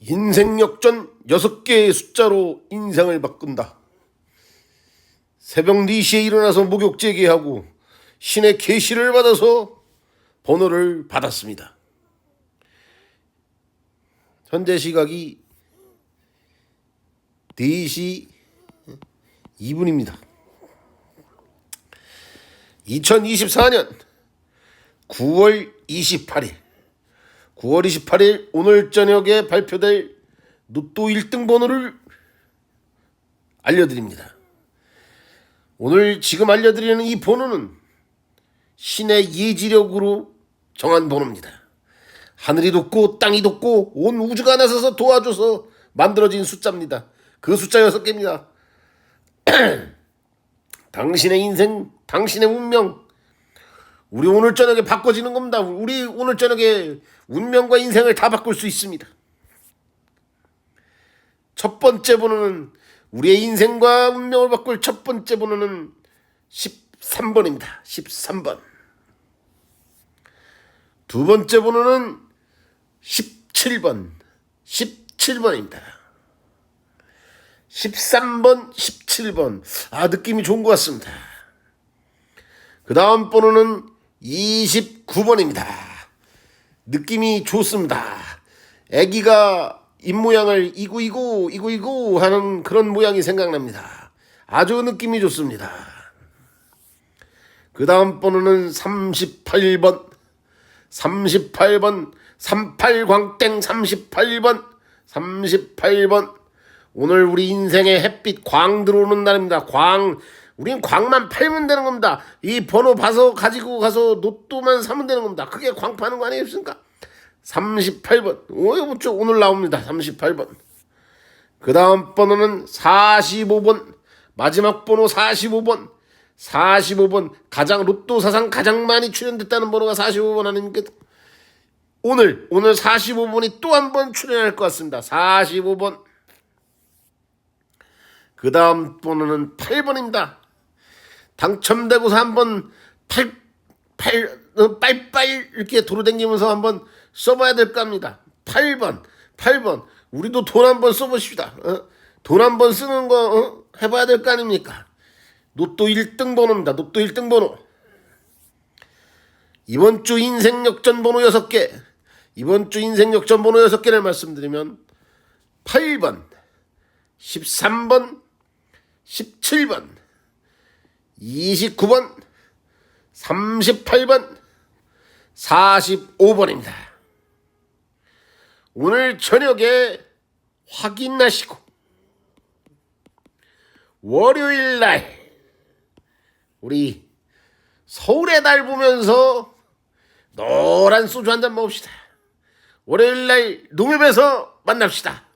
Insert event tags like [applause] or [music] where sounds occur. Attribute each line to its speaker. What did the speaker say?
Speaker 1: 인생 역전 6개의 숫자로 인생을 바꾼다. 새벽 4시에 일어나서 목욕 재개하고 신의 계시를 받아서 번호를 받았습니다. 현재 시각이 4시 2분입니다. 2024년 9월 28일 9월 28일 오늘 저녁에 발표될 로또 1등 번호를 알려드립니다. 오늘 지금 알려드리는 이 번호는 신의 예지력으로 정한 번호입니다. 하늘이 돋고 땅이 돋고 온 우주가 나서서 도와줘서 만들어진 숫자입니다. 그 숫자 6개입니다. [clears throat] 당신의 인생, 당신의 운명, 우리 오늘 저녁에 바꿔지는 겁니다. 우리 오늘 저녁에 운명과 인생을 다 바꿀 수 있습니다. 첫 번째 번호는 우리의 인생과 운명을 바꿀 첫 번째 번호는 13번입니다. 13번. 두 번째 번호는 17번. 17번입니다. 13번, 17번. 아, 느낌이 좋은 것 같습니다. 그 다음 번호는 29번입니다. 느낌이 좋습니다. 아기가 입모양을 이구이구, 이구이구 하는 그런 모양이 생각납니다. 아주 느낌이 좋습니다. 그 다음 번호는 38번. 38번. 38광땡 38번. 38번. 오늘 우리 인생에 햇빛 광 들어오는 날입니다. 광. 우린 광만 팔면 되는 겁니다. 이 번호 봐서 가지고 가서 로또만 사면 되는 겁니다. 그게 광 파는 거 아니겠습니까? 38번. 오, 이거 쭉 오늘 나옵니다. 38번. 그 다음 번호는 45번. 마지막 번호 45번. 45번. 가장 로또 사상 가장 많이 출연됐다는 번호가 45번 아닙니까? 오늘, 오늘 45번이 또 한 번 출연할 것 같습니다. 45번. 그 다음 번호는 8번입니다. 당첨되고서 한번 팔, 팔, 어, 빨빨 이렇게 도로다니면서 한번 써봐야 될 겁니다. 8번, 8번. 우리도 돈 한번 써보십시다. 어? 돈 한번 쓰는 거 어? 해봐야 될 거 아닙니까? 로또 1등 번호입니다. 로또 1등 번호. 이번 주 인생 역전 번호 6개. 이번 주 인생 역전 번호 6개를 말씀드리면 8번, 13번, 17번, 29번, 38번, 45번입니다. 오늘 저녁에 확인하시고 월요일 날 우리 서울의 달 보면서 노란 소주 한 잔 먹읍시다. 월요일 날 농협에서 만납시다.